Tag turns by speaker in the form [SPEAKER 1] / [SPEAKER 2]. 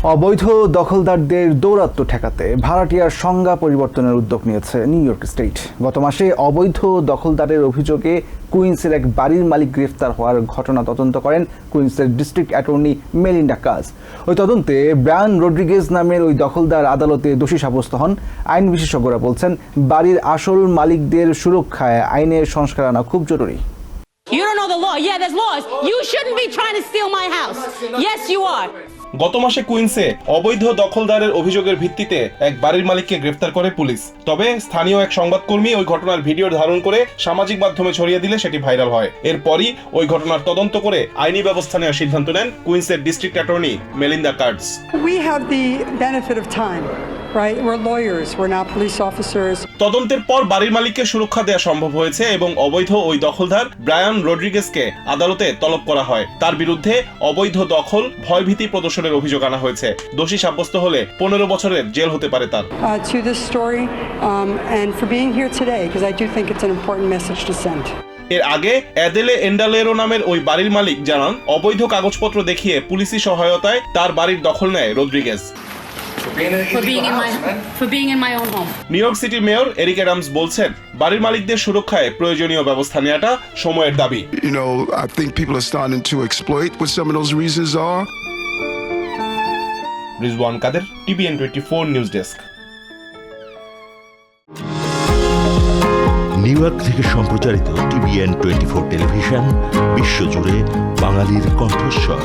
[SPEAKER 1] অবৈধ দখলদারদের দৌরাত্ম্য ঠেকাতে ভাড়াটিয়ার সংজ্ঞা পরিবর্তনের উদ্যোগ নিয়েছে নিউ ইয়র্ক স্টেট গত মাসে অবৈধ দখলদারের অভিযোগে কুইন্সের এক বাড়ির মালিক গ্রেফতার হওয়ার ঘটনা তদন্ত করেন কুইন্সের ডিস্ট্রিক্ট অ্যাটর্নি মেলিন্ডা কাজ ওই তদন্তে ব্রায়ান রড্রিগেজ নামের ওই দখলদার আদালতে দোষী সাব্যস্ত হন আইন বিশেষজ্ঞরা বলছেন বাড়ির আসল মালিকদের সুরক্ষায় আইনের সংস্কার আনা খুব জরুরি
[SPEAKER 2] You don't know the law. Yeah, there's laws. You shouldn't be trying to steal my house. Yes, you are.
[SPEAKER 3] গত মাসে কুইন্সে অবৈধ দখলদারের অভিযোগের ভিত্তিতে এক বাড়ির মালিককে গ্রেফতার করে পুলিশ। তবে স্থানীয় এক সংবাদকর্মী ওই ঘটনার ভিডিও ধারণ করে সামাজিক মাধ্যমে ছড়িয়ে দিলে সেটি ভাইরাল হয়। এরপরই ওই ঘটনার তদন্ত করে আইনি ব্যবস্থা নেওয়ার সিদ্ধান্ত নেন কুইন্সের district attorney Melinda Katz
[SPEAKER 4] benefit of time, right? We're lawyers, we're not police officers.
[SPEAKER 3] তদন্তের পর বাড়ির মালিককে সুরক্ষা দেওয়া সম্ভব হয়েছে এবং অবৈধ ওই দখলদার ব্রায়ান রড্রিগেজকে আদালতে তলব করা হয় তার বিরুদ্ধে অবৈধ দখল ভয়ভীতি প্রদর্শনের অভিযোগ আনা হয়েছে দোষী সাব্যস্ত হলে পনেরো বছরের জেল হতে পারে তার
[SPEAKER 4] uh, to this story um, and for being here today because I do think it's an important message to send.
[SPEAKER 3] এর আগে অ্যাদেলে এন্ডালেরো নামের ওই বাড়ির মালিক জানান অবৈধ কাগজপত্র দেখিয়ে পুলিশি সহায়তায় তার বাড়ির দখল নেয় Rodriguez
[SPEAKER 5] For being in,
[SPEAKER 2] For being in my for being in my own home.
[SPEAKER 3] New York সিটির মেয়র এরিক অ্যাডামস বলছেন বাড়ির মালিকদের সুরক্ষায় প্রয়োজনীয় ব্যবস্থা নেওয়াটা সময়ের দাবি
[SPEAKER 6] You know, I think people are starting to exploit what some of those reasons are.
[SPEAKER 3] Rizwan Kader TVN twenty four news desk
[SPEAKER 7] New York থেকে সম্প্রচারিত টিভিএন টোয়েন্টি ফোর টেলিভিশন বিশ্বজুড়ে বাঙালির কণ্ঠস্বর